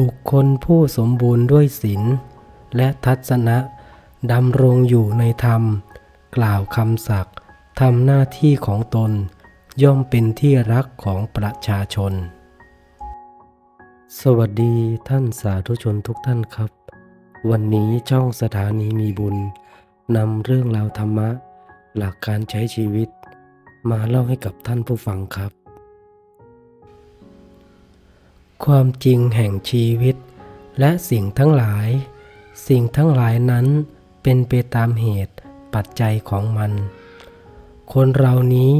บุคคลผู้สมบูรณ์ด้วยศีลและทัศนะดำรงอยู่ในธรรม กล่าวคำสักทำหน้าที่ของตน ย่อมเป็นที่รักของประชาชน สวัสดีท่านสาธุชนทุกท่านครับ วันนี้ช่องสถานีมีบุญนำเรื่องราวธรรมะ หลักการใช้ชีวิต มาเล่าให้กับท่านผู้ฟังครับ ความจริงแห่งชีวิต และสิ่งทั้งหลาย สิ่งทั้งหลายนั้นเป็นไปตามเหตุปัจจัยของมัน คนเรานี้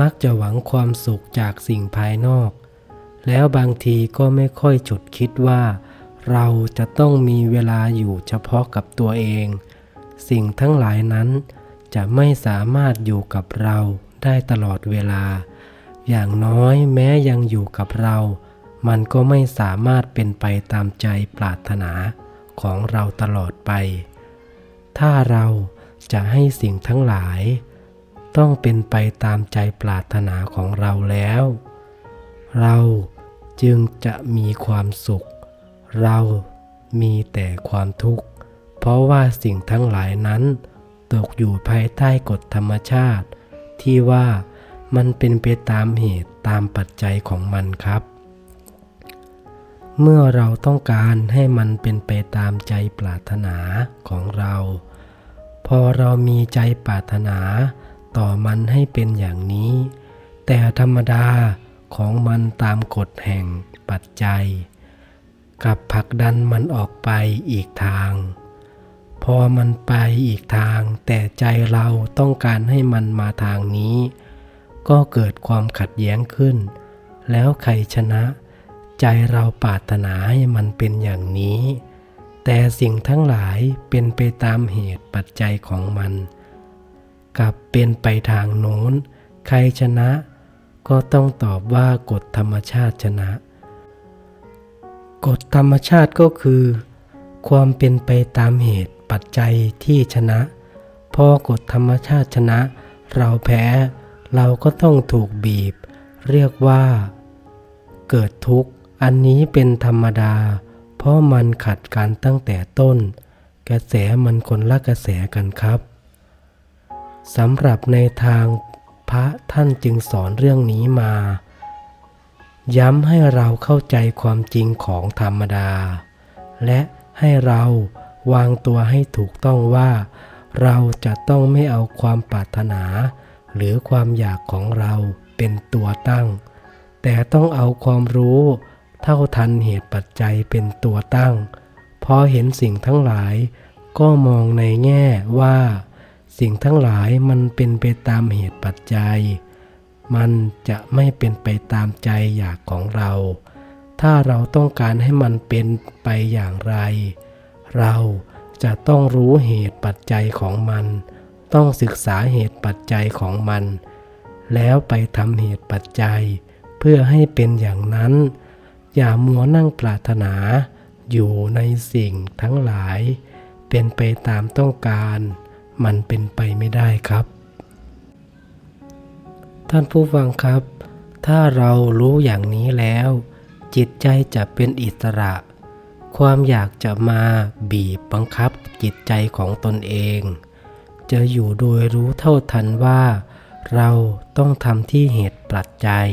มักจะหวังความสุขจากสิ่งภายนอก แล้วบางทีก็ไม่ค่อยจุดคิดว่า เราจะต้องมีเวลาอยู่เฉพาะกับตัวเอง สิ่งทั้งหลายนั้นจะไม่สามารถอยู่กับเราได้ตลอดเวลา อย่างน้อยแม้ยังอยู่กับเรา มันก็ไม่สามารถเป็นไปตามใจปรารถนาของเราตลอดไป ถ้าเราจะให้สิ่งทั้งหลาย ต้องเป็นไปตามใจปรารถนาของเราแล้ว เราจึงจะมีความสุข เรามีแต่ความทุกข์ เพราะว่าสิ่งทั้งหลายนั้น ตกอยู่ภายใต้กฎธรรมชาติ ที่ว่ามันเป็นไปตามเหตุตามปัจจัยของมันครับ เมื่อเราต้องการให้มันเป็นไปตามใจปรารถนาของเรา พอเรามีใจปรารถนา ต่อมันให้เป็นอย่างนี้ แต่ธรรมดาของมันตามกฎแห่งปัจจัย กับผลักดันมันออกไปอีกทาง พอมันไปอีกทาง แต่ใจเราต้องการให้มันมาทางนี้ ก็เกิดความขัดแย้งขึ้น แล้วใครชนะ ใจเราปรารถนาให้มันเป็นอย่างนี้ แต่สิ่งทั้งหลายเป็นไปตามเหตุปัจจัยของมัน กลับเป็นไปทางโน้น ใครชนะ ก็ต้องตอบว่ากฎธรรมชาติชนะ กฎธรรมชาติก็คือ ความเป็นไปตามเหตุปัจจัยที่ชนะ พอกฎธรรมชาติชนะ เราแพ้เราก็ต้องถูกบีบ เรียกว่า เกิดทุกข์ อันนี้เป็นธรรมดา เพราะมันขัดกันตั้งแต่ต้น กระแสมันคนละกระแสกันครับสำหรับในทางพระท่านจึงสอนเรื่องนี้มา ย้ำให้เราเข้าใจความจริงของธรรมดา และให้เราวางตัวให้ถูกต้องว่า เราจะต้องไม่เอาความปรารถนา หรือความอยากของเราเป็นตัวตั้ง แต่ต้องเอาความรู้ เท่าทันเหตุปัจจัยเป็นตัวตั้ง พอเห็นสิ่งทั้งหลาย ก็มองในแง่ว่า สิ่งทั้งหลายมันเป็นไปตามเหตุปัจจัย มันจะไม่เป็นไปตามใจอยากของเรา ถ้าเราต้องการให้มันเป็นไปอย่างไร เราจะต้องรู้เหตุปัจจัยของมัน ต้องศึกษาเหตุปัจจัยของมัน แล้วไปทำเหตุปัจจัย เพื่อให้เป็นอย่างนั้น อย่ามัวนั่งปรารถนา อยู่ในสิ่งทั้งหลาย เป็นไปตามต้องการ มันเป็นไปไม่ได้ครับ ท่านผู้ฟังครับ ถ้าเรารู้อย่างนี้แล้ว จิตใจจะเป็นอิสระ ความอยากจะมาบีบบังคับจิตใจของตนเอง จะอยู่โดยรู้เท่าทันว่า เราต้องทำที่เหตุปัจจัย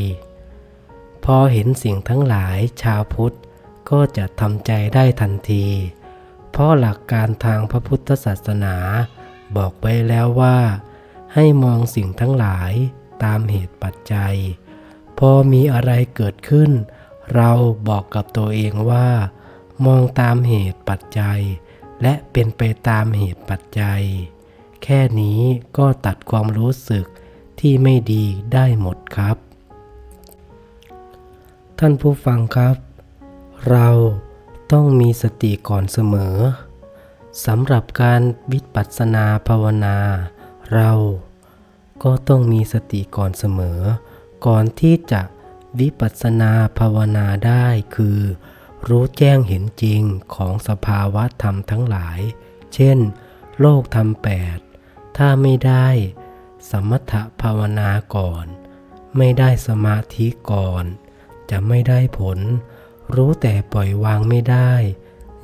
พอเห็นสิ่งทั้งหลายชาวพุทธก็จะทำใจได้ทันที เพราะหลักการทางพระพุทธศาสนา บอกไว้แล้วว่า ให้มองสิ่งทั้งหลายตามเหตุปัจจัย พอมีอะไรเกิดขึ้น เราบอกกับตัวเองว่า มองตามเหตุปัจจัย และเป็นไปตามเหตุปัจจัย แค่นี้ก็ตัดความรู้สึกที่ไม่ดีได้หมดครับ ท่านผู้ฟังครับ เราต้องมีสติก่อนเสมอสำหรับการวิปัสสนาภาวนา เราก็ต้องมีสติก่อนเสมอ ก่อนที่จะวิปัสสนาภาวนาได้คือ รู้แจ้งเห็นจริงของสภาวะธรรมทั้งหลาย เช่น โลกธรรมแปดถ้าไม่ได้ สมถภาวนาก่อน ไม่ได้สมาธิก่อน จะไม่ได้ผล รู้แต่ปล่อยวางไม่ได้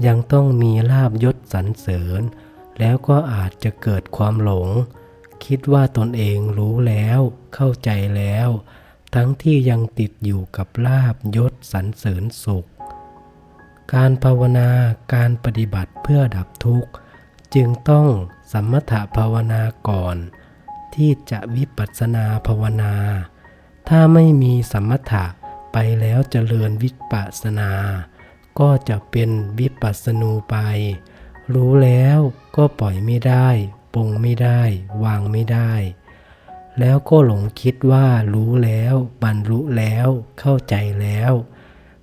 ยังต้องมีลาบยศสรรเสริญ แล้วก็อาจจะเกิดความหลง คิดว่าตนเองรู้แล้ว เข้าใจแล้ว ทั้งที่ยังติดอยู่กับลาบยศสรรเสริญสุข การภาวนาการปฏิบัติเพื่อดับทุกข์ จึงต้องสมถภาวนาก่อน ที่จะวิปัสสนาภาวนา ถ้าไม่มีสมถะ ไปแล้วเจริญวิปัสสนา ก็จะเป็นวิปัสสนูไป รู้แล้วก็ปล่อยไม่ได้ ปงไม่ได้ วางไม่ได้ แล้วก็หลงคิดว่ารู้แล้ว บรรลุแล้ว เข้าใจแล้ว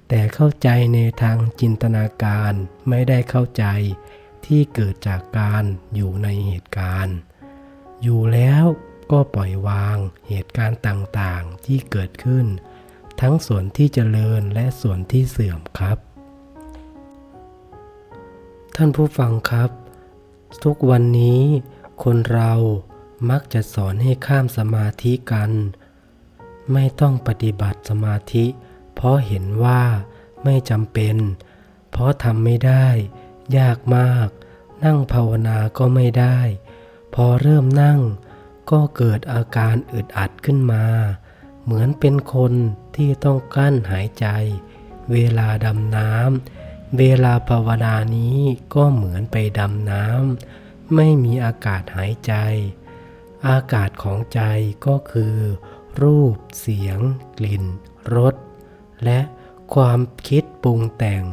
แต่เข้าใจในทางจินตนาการไม่ได้เข้าใจที่เกิดจากการอยู่ในเหตุการณ์ อยู่แล้วก็ปล่อยวางเหตุการณ์ต่างๆที่เกิดขึ้น ทั้งส่วนที่เจริญและส่วนที่เสื่อมครับ ท่านผู้ฟังครับ ทุกวันนี้คนเรามักจะสอนให้ข้ามสมาธิกัน ไม่ต้องปฏิบัติสมาธิ เพราะเห็นว่าไม่จำเป็น เพราะทำไม่ได้ ยากมาก นั่งภาวนาก็ไม่ได้ พอเริ่มนั่งก็เกิดอาการอึดอัดขึ้นมา เหมือนเป็นคนที่ต้องกั้นหายใจ เวลาดำน้ำเวลาภาวนานี้ก็เหมือนไปดำน้ำไม่มีอากาศหายใจ อากาศของใจก็คือ รูป เสียง กลิ่นรสและความคิดปรุงแต่ง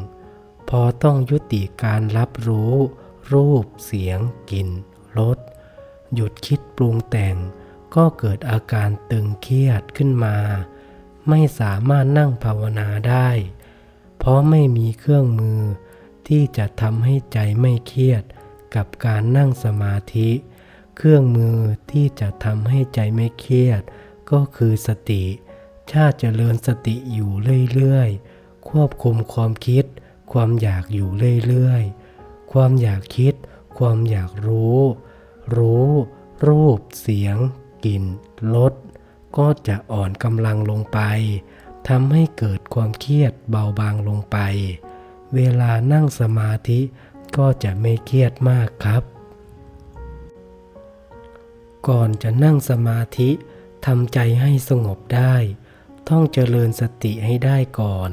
พอต้องยุติการรับรู้ รูป เสียง กลิ่นรสหยุดคิดปรุงแต่ง ก็เกิดอาการตึงเครียดขึ้นมา ไม่สามารถนั่งภาวนาได้ เพราะไม่มีเครื่องมือที่จะทำให้ใจไม่เครียดกับการนั่งสมาธิ เครื่องมือที่จะทำให้ใจไม่เครียด ก็คือสติ ชาติเจริญสติอยู่เรื่อยๆ ควบคุมความคิด ความอยากอยู่เรื่อยๆ ความอยากคิด ความอยากรู้ รู้ รูป เสียง กลิ่นรสก็จะอ่อนกำลังลงไปทำให้เกิดความเครียดเบาบางลงไป เวลานั่งสมาธิก็จะไม่เครียดมากครับ ก่อนจะนั่งสมาธิทำใจให้สงบได้ ต้องเจริญสติให้ได้ก่อน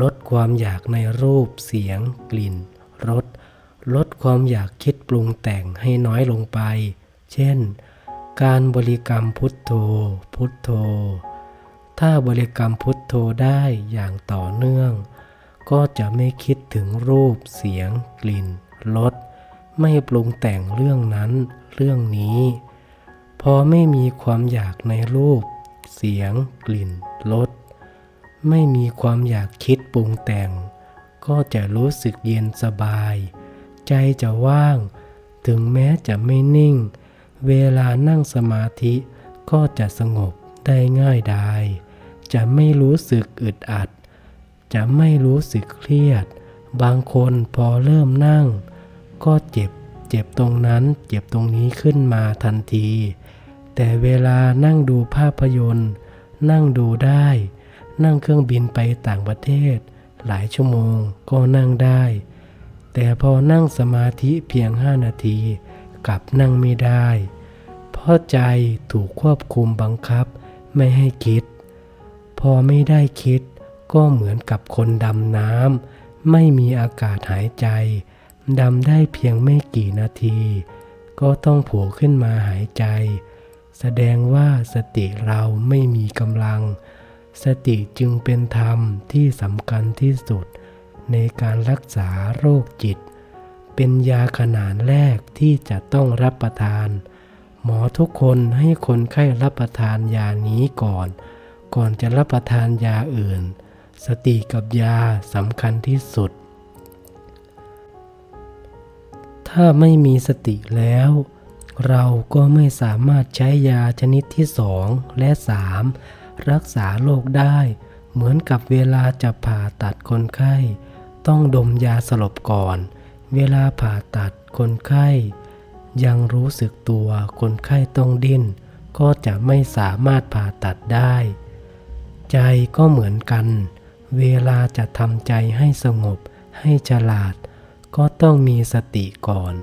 ลดความอยากในรูปเสียง กลิ่นรสลดความอยากคิดปรุงแต่งให้น้อยลงไป เช่น การบริกรรมพุทโธ พุทโธ ถ้าบริกรรมพุทโธได้อย่างต่อเนื่อง ก็จะไม่คิดถึงรูป เสียง กลิ่น รส ไม่ปรุงแต่งเรื่องนั้น เรื่องนี้ พอไม่มีความอยากในรูป เสียง กลิ่น รส ไม่มีความอยากคิดปรุงแต่ง ก็จะรู้สึกเย็นสบาย ใจจะว่าง ถึงแม้จะไม่นิ่ง เวลานั่งสมาธิก็จะสงบได้ง่ายดายจะไม่รู้สึกอึดอัด จะไม่รู้สึกเครียด บางคนพอเริ่มนั่ง ก็เจ็บ เจ็บตรงนั้น เจ็บตรงนี้ขึ้นมาทันที แต่เวลานั่งดูภาพยนตร์ นั่งดูได้ นั่งเครื่องบินไปต่างประเทศ หลายชั่วโมงก็นั่งได้ แต่พอนั่งสมาธิเพียงห้านาที กลับนั่งไม่ได้ เพราะใจถูกควบคุมบังคับไม่ให้คิด พอไม่ได้คิดก็เหมือนกับคนดำน้ำไม่มีอากาศหายใจ ดำได้เพียงไม่กี่นาที ก็ต้องโผล่ขึ้นมาหายใจ แสดงว่าสติเราไม่มีกำลัง สติจึงเป็นธรรมที่สำคัญที่สุด ในการรักษาโรคจิต เป็นยาขนาดแรกที่จะต้องรับประทาน หมอทุกคนให้คนไข้รับประทานยานี้ก่อน ก่อนจะรับประทานยาอื่น สติกับยาสำคัญที่สุด ถ้าไม่มีสติแล้ว เราก็ไม่สามารถใช้ยาชนิดที่สองและสามรักษาโรคได้ เหมือนกับเวลาจะผ่าตัดคนไข้ ต้องดมยาสลบก่อน เวลาผ่าตัดคนไข้ ยังรู้สึกตัวคนไข้ต้องดิ้น ก็จะไม่สามารถผ่าตัดได้ ใจก็เหมือนกัน เวลาจะทำใจให้สงบ ให้ฉลาด ก็ต้องมีสติก่อน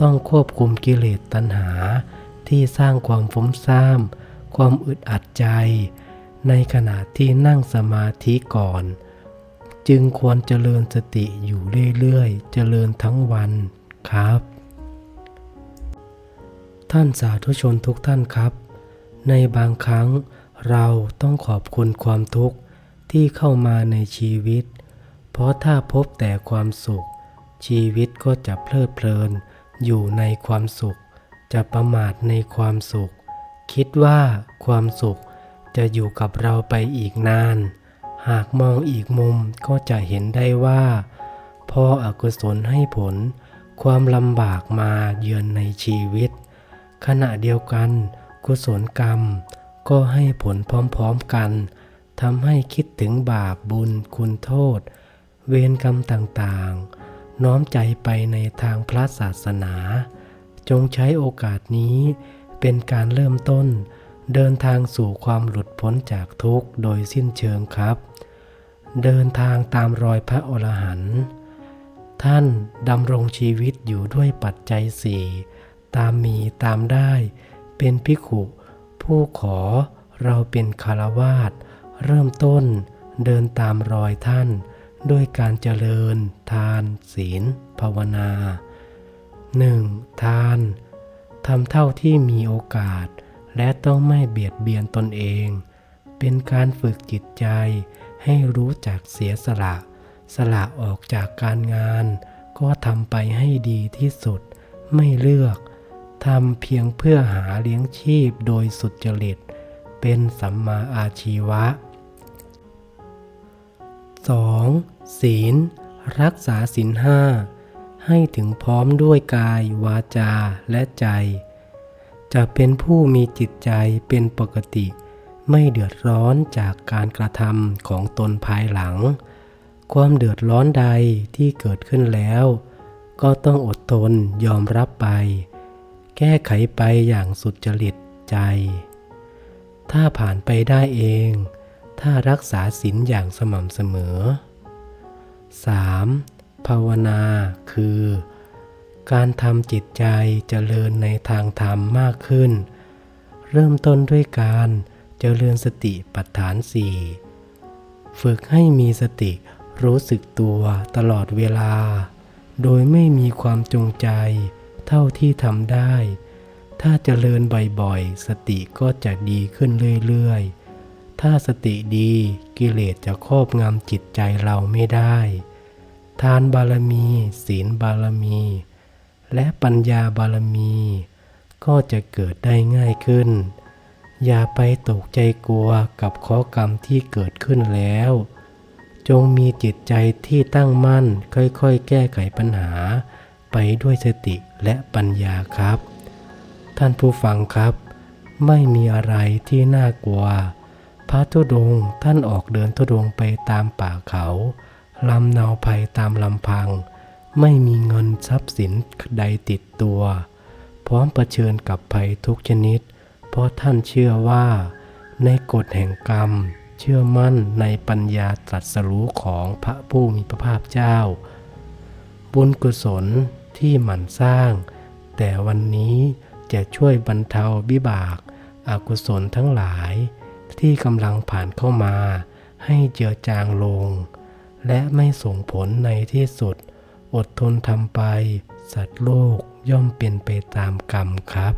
ต้องควบคุมกิเลสตัณหา ที่สร้างความฟุ้งซ่ามความอึดอัดใจ ในขณะที่นั่งสมาธิก่อน จึงควรเจริญสติอยู่เรื่อยๆ เจริญทั้งวันครับ ท่านสาธุชนทุกท่านครับ ในบางครั้งเราต้องขอบคุณความทุกข์ที่เข้ามาในชีวิต เพราะถ้าพบแต่ความสุข ชีวิตก็จะเพลิดเพลิน อยู่ในความสุข จะประมาทในความสุข คิดว่าความสุขจะอยู่กับเราไปอีกนาน หากมองอีกมุมก็จะเห็นได้ว่าพออกุศลให้ผล ความลำบากมาเยือนในชีวิต ขณะเดียวกัน กุศลกรรม ก็ให้ผลพร้อมๆกันทำให้คิดถึงบาปบุญคุณโทษ เวรกรรมต่างๆ น้อมใจไปในทางพระศาสนา จงใช้โอกาสนี้เป็นการเริ่มต้น เดินทางสู่ความหลุดพ้นจากทุกข์โดยสิ้นเชิงครับ เดินทางตามรอยพระอรหันต์ท่านดำรงชีวิตอยู่ด้วยปัจจัยสี่ ตามมีตามได้ เป็นภิกขุ ผู้ขอเราเป็นคารวาสเริ่มต้นเดินตามรอยท่าน ด้วยการเจริญ ทาน ศีล ภาวนา 1. ทานทำเท่าที่มีโอกาส และต้องไม่เบียดเบียนตนเอง เป็นการฝึกจิตใจ ให้รู้จักเสียสละ สละออกจากการงาน ก็ทำไปให้ดีที่สุด ไม่เลือก ทำเพียงเพื่อหาเลี้ยงชีพโดยสุจริต เป็นสัมมาอาชีวะ 2. ศีล รักษาศีลห้าให้ถึงพร้อมด้วยกาย วาจาและใจ จะเป็นผู้มีจิตใจเป็นปกติ ไม่เดือดร้อนจากการกระทำของตนภายหลัง ความเดือดร้อนใดที่เกิดขึ้นแล้ว ก็ต้องอดทนยอมรับไป แก้ไขไปอย่างสุดจริตใจ ถ้าผ่านไปได้เอง ถ้ารักษาศีลอย่างสม่ำเสมอ 3. ภาวนาคือ การทำจิตใจเจริญในทางธรรมมากขึ้น เริ่มต้นด้วยการเจริญสติปัฏฐานสี่ฝึกให้มีสติรู้สึกตัวตลอดเวลา โดยไม่มีความจงใจ เท่าที่ทำได้ ถ้าเจริญบ่อยๆ สติก็จะดีขึ้นเรื่อยๆ ถ้าสติดีกิเลสจะครอบงำจิตใจเราไม่ได้ ทานบารมี ศีลบารมี และปัญญาบารมี ก็จะเกิดได้ง่ายขึ้น อย่าไปตกใจกลัวกับข้อกรรมที่เกิดขึ้นแล้วจงมีจิตใจที่ตั้งมั่นค่อยๆ แก้ไขปัญหา ไปด้วยสติและปัญญาครับ ท่านผู้ฟังครับ ไม่มีอะไรที่น่ากลัว พระธุดงท่านออกเดินธุดงไปตามป่าเขาลำเนาภัยตามลำพัง ไม่มีเงินทรัพย์สินใดติดตัว พร้อมประชิญกับภัยทุกชนิด เพราะท่านเชื่อว่า ในกฎแห่งกรรม เชื่อมั่นในปัญญาตรัสรู้ของพระผู้มีพระภาคเจ้า บุญกุศล ที่หมั่นสร้าง แต่วันนี้จะช่วยบรรเทาบิบากอากุศลทั้งหลาย ที่กำลังผ่านเข้ามา ให้เจือจางลง และไม่ส่งผลในที่สุด อดทนทำไป สัตว์โลกย่อมเป็นไปตามกรรมครับ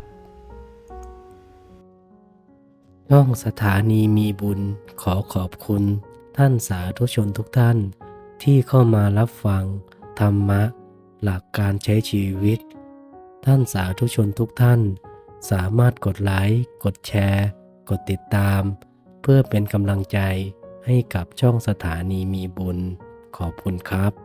ช่องสถานีมีบุญขอขอบคุณท่านสาธุชนทุกท่านที่เข้ามารับฟัง ธรรมะ หลักการใช้ชีวิต ท่านสาธุชนทุกท่าน สามารถกดไลค์ กดแชร์ กดติดตาม เพื่อเป็นกำลังใจให้กับช่องสถานีมีบุญ ขอบคุณครับ